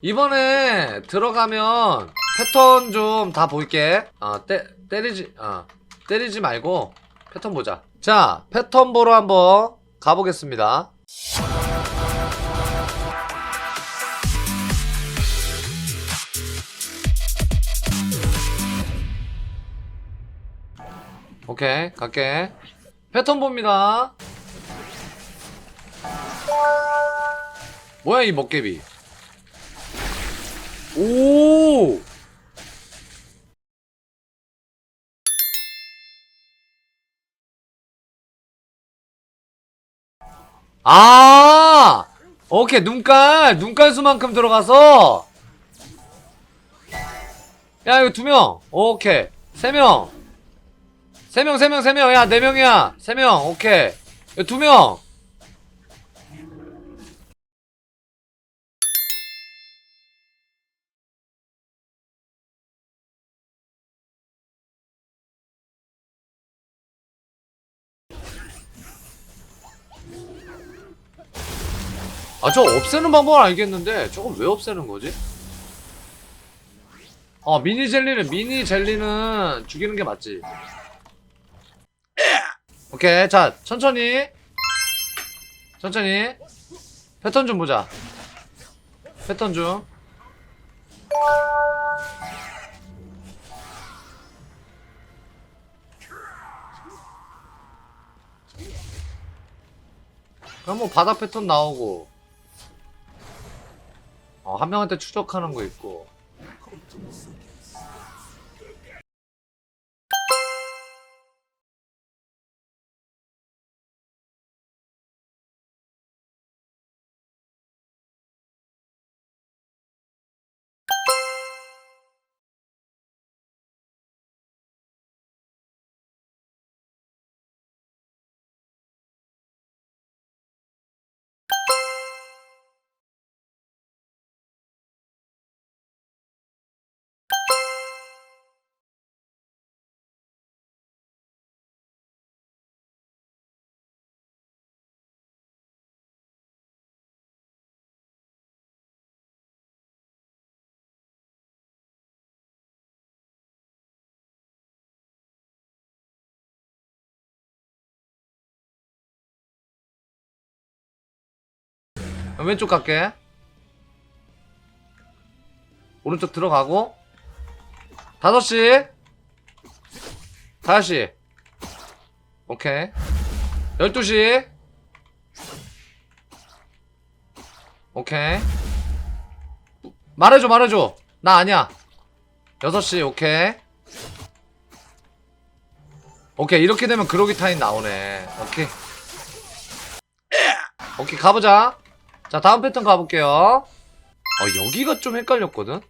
이번에 들어가면 패턴 좀 다 볼게. 아, 때, 때리지, 아, 때리지 말고 패턴 보자. 자, 패턴 보러 한번 가보겠습니다. 오케이, 갈게. 패턴 봅니다. 뭐야, 이 먹개비. 오! 아! 오케이, 눈깔, 눈깔 수만큼 들어가서. 야, 이거 두 명. 오케이. 세 명. 세 명, 세 명, 세 명. 야, 네 명이야. 세 명. 오케이. 두 명. 아, 저 없애는 방법은 알겠는데, 저건 왜 없애는 거지? 어, 미니 젤리는, 미니 젤리는 죽이는 게 맞지. 오케이, 자, 천천히. 천천히. 패턴 좀 보자. 패턴 좀. 그럼 뭐 바닥 패턴 나오고 어, 한 명한테 추적하는 거 있고 왼쪽 갈게. 오른쪽 들어가고. 다섯 시. 다섯 시. 오케이. 열두 시. 오케이. 말해줘 말해줘. 나 아니야. 여섯 시 오케이. 오케이 이렇게 되면 그로기 타임 나오네. 오케이. 오케이 가보자 자 다음 패턴 가볼게요. 어 여기가 좀 헷갈렸거든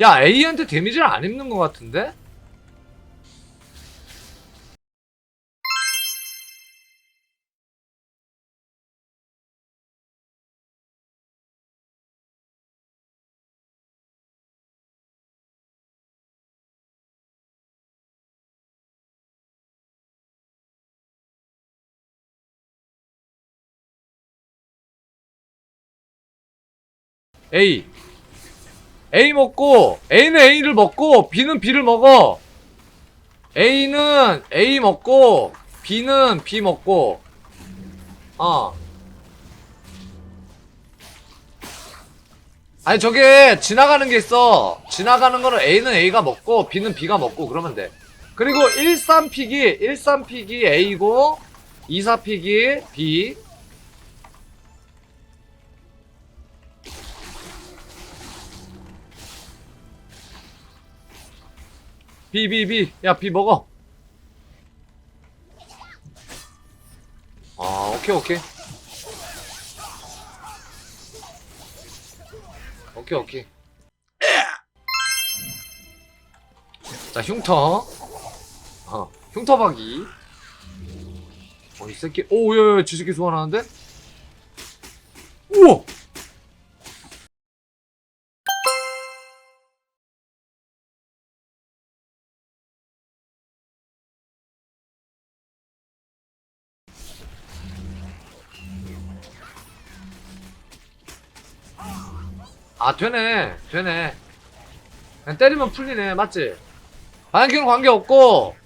야 A한테 데미지를 안 입는 것 같은데? A A 먹고 A는 A를 먹고 B는 B를 먹어. A는 A 먹고 B는 B 먹고. 어. 아니 저게 지나가는 게 있어. 지나가는 거는 A는 A가 먹고 B는 B가 먹고 그러면 돼. 그리고 13픽이 13픽이 A고 24픽이 B B B B 야 B 먹어. 아 오케이 오케이. 오케이 오케이. 자 흉터. 어 흉터박이. 어 이 새끼. 오 야 야 지 새끼 소환하는데 아 되네. 되네. 그냥 때리면 풀리네. 맞지? 반응기는 관계없고.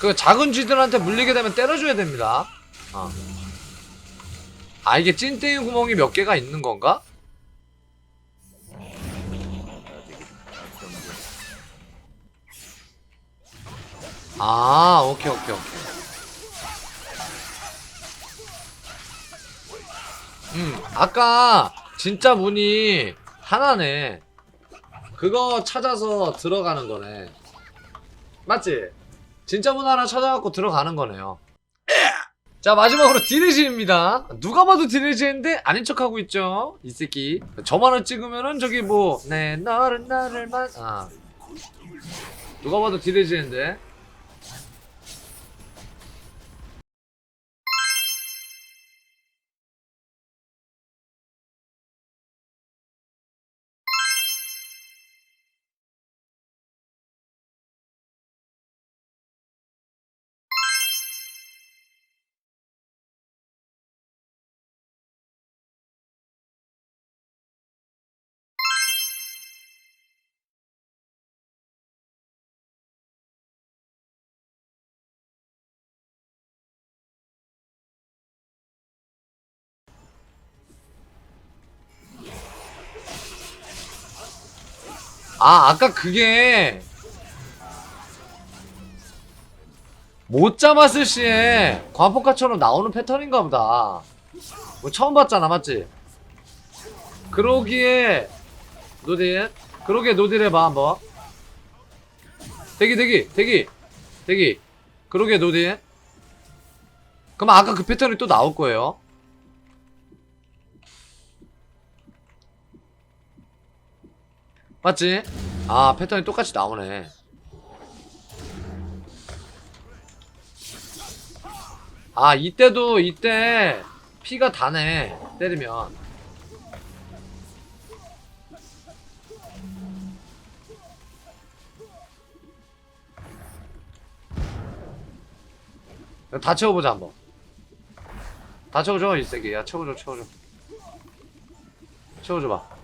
그 작은 쥐들한테 물리게 되면 때려줘야 됩니다. 어. 아 이게 찐땡이 구멍이 몇 개가 있는 건가? 아 오케이 오케이 오케이 음 아까 진짜 문이 하나네 그거 찾아서 들어가는 거네 맞지? 진짜 문 하나 찾아갖고 들어가는 거네요 자 마지막으로 디레지입니다. 누가 봐도 디레지인데 아닌 척하고 있죠 이 새끼. 저만을 찍으면은 저기 뭐네 너는 나를 만 아. 누가 봐도 디레지인데 아 아까 그게 못 잡았을 시에 과포카처럼 나오는 패턴인가 보다. 뭐 처음 봤잖아 맞지? 그러기에 노딜 그러기에 노딜 해봐 한번. 대기 대기 대기 대기. 그러기에 노딜. 그럼 아까 그 패턴이 또 나올 거예요 맞지? 아 패턴이 똑같이 나오네. 아 이때도 이때 피가 다네 때리면. 다 채워보자 한번. 다 채워줘 이 새끼. 야 채워줘 채워줘. 채워줘봐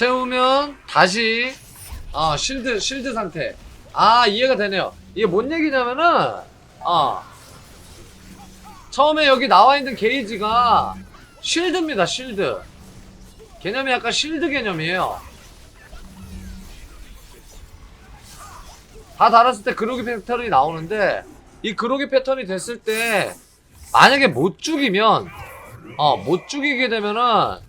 채우면 다시 어 실드 실드 상태. 아 이해가 되네요. 이게 뭔 얘기냐면은 어 처음에 여기 나와 있는 게이지가 쉴드입니다 쉴드. 개념이 약간 쉴드 개념이에요. 다 달았을 때 그로기 패턴이 나오는데 이 그로기 패턴이 됐을 때 만약에 못 죽이면 어 못 죽이게 되면은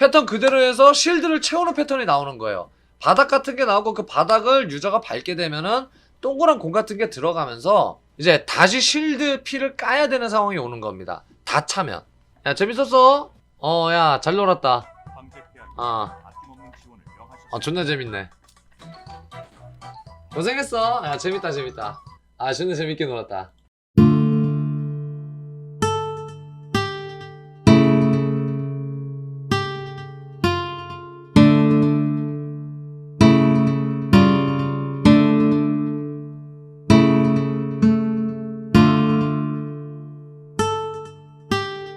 패턴 그대로 해서 실드를 채우는 패턴이 나오는 거예요. 바닥 같은 게 나오고 그 바닥을 유저가 밟게 되면은 동그란 공 같은 게 들어가면서 이제 다시 실드 피를 까야 되는 상황이 오는 겁니다. 다 차면. 야, 재밌었어? 어, 야, 잘 놀았다. 아, 어, 존나 재밌네. 고생했어. 야, 재밌다, 재밌다. 아, 존나 재밌게 놀았다.